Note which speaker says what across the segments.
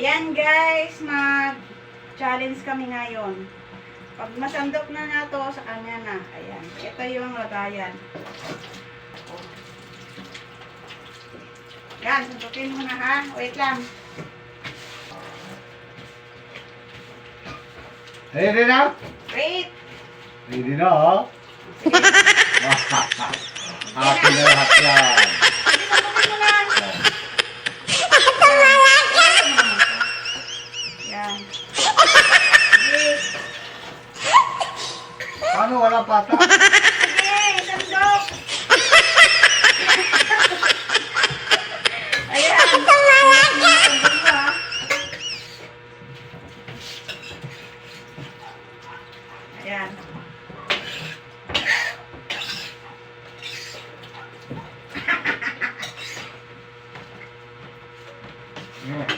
Speaker 1: Ayan guys, mag-challenge kami ngayon. Pag masandok na na to, sa kanya na. Ayan. Ito yung lagayan. Oh. Yan, sandukin mo na ha. Wait lang.
Speaker 2: Ready na?
Speaker 1: Wait.
Speaker 2: Ready na, ha? Akin na lahat yan.
Speaker 1: Sandukin mo na. Yan. Sige.
Speaker 2: Paano wala pata?
Speaker 1: Sige, sandok. Ayan. Ayan.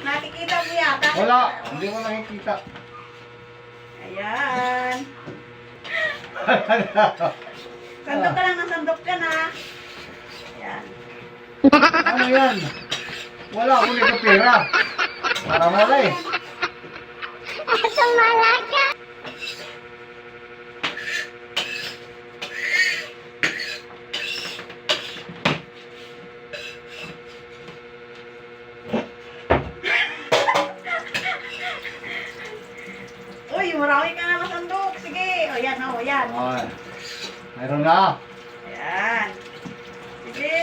Speaker 1: Nakikita mo yata.
Speaker 2: Wala, hindi mo nakikita.
Speaker 1: Ayan. Sandok ka lang ng sandok ka na. Ayan.
Speaker 2: ano yan? Wala akong nito pera. Para wala eh.
Speaker 1: Uy, marami ka na. Sige. O yan, o yan.
Speaker 2: Ay, mayroon na.
Speaker 1: Ayan. Sige.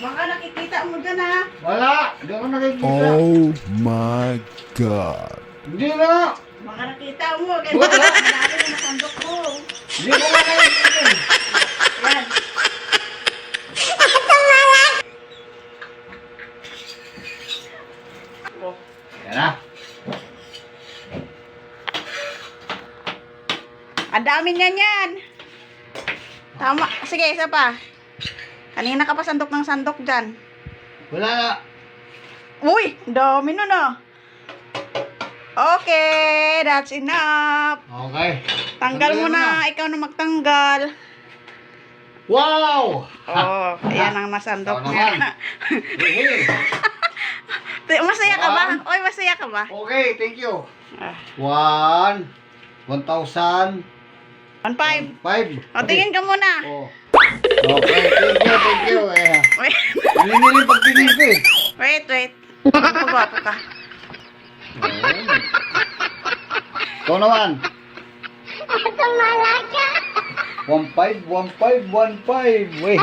Speaker 1: Baka nakikita mo dyan ha.
Speaker 2: Wala, hindi ko nakikita.
Speaker 3: Oh my god.
Speaker 2: Hindi na.
Speaker 1: Baka nakita mo. Kaya
Speaker 2: Wala.
Speaker 1: ang dami na masandok mo.
Speaker 2: Hindi ko na nakikita. eh.
Speaker 1: Ayan. Oh.
Speaker 2: Yan na.
Speaker 1: Ang dami niyan yan. Tama. Sige, isa pa. Kanina ka pa sandok ng sandok dyan.
Speaker 2: Wala na.
Speaker 1: Uy, dami nun ah. Okay, that's enough.
Speaker 2: Okay.
Speaker 1: Tanggal mo na, ikaw na magtanggal.
Speaker 2: Wow!
Speaker 1: Oh, ayan ang nasandok
Speaker 2: Ikaw
Speaker 1: niya.
Speaker 2: naman. Hey.
Speaker 1: Masaya ka ba? Oy, masaya ka ba?
Speaker 2: Okay, thank you.
Speaker 1: Ah,
Speaker 2: One. One thousand.
Speaker 1: One five.
Speaker 2: Five.
Speaker 1: O, tingin ka muna.
Speaker 2: Oh. Okay, thank you, thank you. Eh,
Speaker 1: Wait,
Speaker 2: Nilinilim pag tingin ko eh.
Speaker 1: wait, wait. Pagbabato ka.
Speaker 2: Ayun. Ikaw naman. One five, one five, one five. Wey,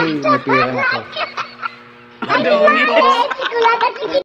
Speaker 2: pera na ko.
Speaker 1: Ang dami.